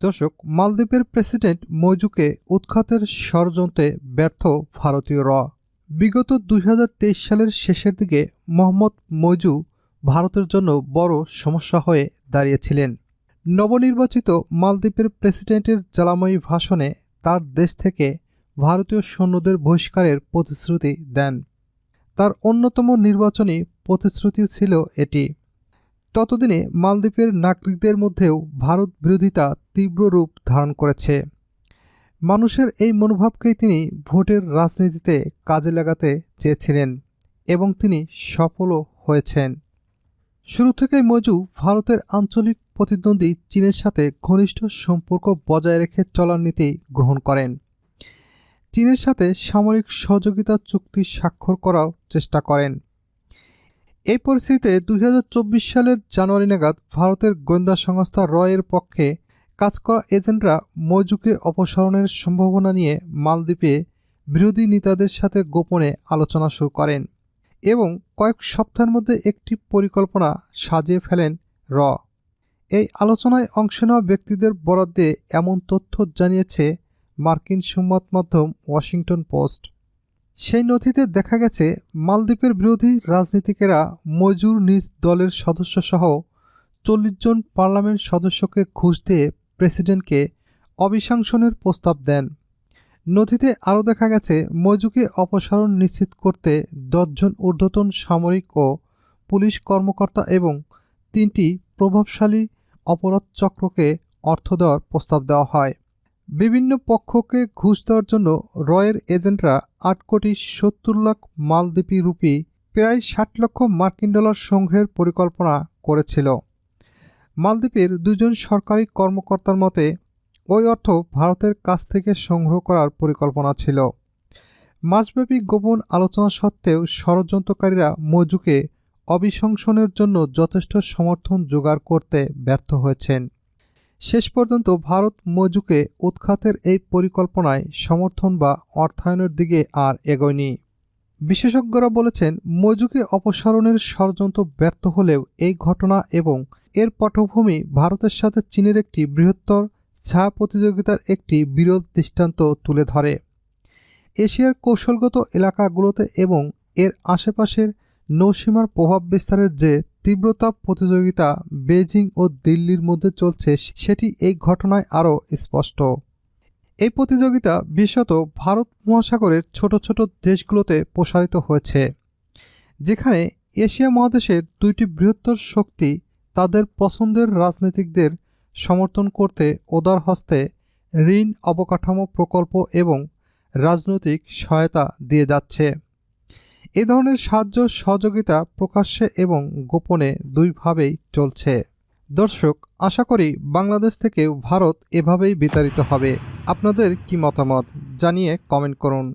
দর্শক, মালদ্বীপের প্রেসিডেন্ট মৈজুকে উৎখাতের ষড়যন্ত্রে ব্যর্থ ভারতীয় র বিগত দুই হাজার তেইশ সালের শেষের দিকে মোহাম্মদ মৈজু ভারতের জন্য বড় সমস্যা হয়ে দাঁড়িয়েছিলেন। নবনির্বাচিত মালদ্বীপের প্রেসিডেন্টের জ্বালাময়ী ভাষণে তার দেশ থেকে ভারতীয় সৈন্যদের বহিষ্কারের প্রতিশ্রুতি দেন। তার অন্যতম নির্বাচনী প্রতিশ্রুতিও ছিল এটি। ততদিনে মালদ্বীপের নাগরিকদের মধ্যেও ভারত বিরোধিতা তীব্র রূপ ধারণ করেছে। মানুষের এই মনোভাবকেই তিনি ভোটের রাজনীতিতে কাজে লাগাতে চেয়েছিলেন এবং তিনি সফলও হয়েছেন। শুরু থেকেই মজু ভারতের আঞ্চলিক প্রতিদ্বন্দ্বী চীনের সাথে ঘনিষ্ঠ সম্পর্ক বজায় রেখে চলার নীতি গ্রহণ করেন। চীনের সাথে সামরিক সহযোগিতা চুক্তি স্বাক্ষর করার চেষ্টা করেন। এই পরিস্থিতিতে দুই হাজার চব্বিশ সালের জানুয়ারি নাগাদ ভারতের গোয়েন্দা সংস্থা রয়ের পক্ষে কাজ করা এজেন্টরা মৈজুকে অপসারণের সম্ভাবনা নিয়ে মালদ্বীপে বিরোধী নেতাদের সাথে গোপনে আলোচনা শুরু করেন এবং কয়েক সপ্তাহের মধ্যে একটি পরিকল্পনা সাজিয়ে ফেলেন র। এই আলোচনায় অংশ নেওয়া ব্যক্তিদের বরাদ্দে এমন তথ্য জানিয়েছে মার্কিন সংবাদ মাধ্যম ওয়াশিংটন পোস্ট। সেই নথিতে দেখা গেছে, মালদ্বীপের বিরোধী রাজনীতিকেরা মজুর নিজ দলের সদস্যসহ চল্লিশ জন পার্লামেন্ট সদস্যকে ঘুষ দিয়ে প্রেসিডেন্টকে অবিশাংসনের প্রস্তাব দেন। নথিতে আরও দেখা গেছে, মজুকে অপসারণ নিশ্চিত করতে দশজন ঊর্ধ্বতন সামরিক ও পুলিশ কর্মকর্তা এবং তিনটি প্রভাবশালী অপরাধ চক্রকে অর্থ দেওয়ার প্রস্তাব দেওয়া হয়। বিভিন্ন পক্ষকে ঘুষ দেওয়ার জন্য রয়ের এজেন্টরা আট কোটি সত্তর লাখ মালদ্বীপি রুপি, প্রায় ষাট লক্ষ মার্কিন ডলার সংগ্রহের পরিকল্পনা করেছিল। মালদ্বীপের দুজন সরকারি কর্মকর্তার মতে, ওই অর্থ ভারতের কাছ থেকে সংগ্রহ করার পরিকল্পনা ছিল। মাসব্যাপী গোপন আলোচনা সত্ত্বেও ষড়যন্ত্রকারীরা মজুকে অবিশংসনের জন্য যথেষ্ট সমর্থন জোগাড় করতে ব্যর্থ হয়েছেন। শেষ পর্যন্ত ভারত মজুকে উৎখাতের এই পরিকল্পনায় সমর্থন বা অর্থায়নের দিকে আর এগোয়নি। বিশেষজ্ঞরা বলেছেন, মজুকে অপসারণের ষড়যন্ত্র ব্যর্থ হলেও এই ঘটনা এবং এর পটভূমি ভারতের সাথে চীনের একটি বৃহত্তর ছায়া প্রতিযোগিতার একটি বিরোধ দৃষ্টান্ত তুলে ধরে। এশিয়ার কৌশলগত এলাকাগুলোতে এবং এর আশেপাশের নৌসীমার প্রভাব বিস্তারের যে তীব্রতা প্রতিযোগিতা বেজিং ও দিল্লির মধ্যে চলছে, সেটি এই ঘটনায় আরও স্পষ্ট। এই প্রতিযোগিতা বিশেষত ভারত মহাসাগরের ছোট ছোট দেশগুলোতে প্রসারিত হয়েছে, যেখানে এশিয়া মহাদেশের দুইটি বৃহত্তর শক্তি তাদের পছন্দের রাজনীতিকদের সমর্থন করতে ওদার হস্তে ঋণ অবকাঠামো প্রকল্প এবং রাজনৈতিক সহায়তা দিয়ে যাচ্ছে। এ ধরনের সাহায্য সহযোগিতা প্রকাশ্যে এবং গোপনে দুইভাবেই চলছে। দর্শক, আশা করি বাংলাদেশ থেকেও ভারত এভাবেই বিতাড়িত হবে। আপনাদের কি মতামত জানিয়ে কমেন্ট করুন।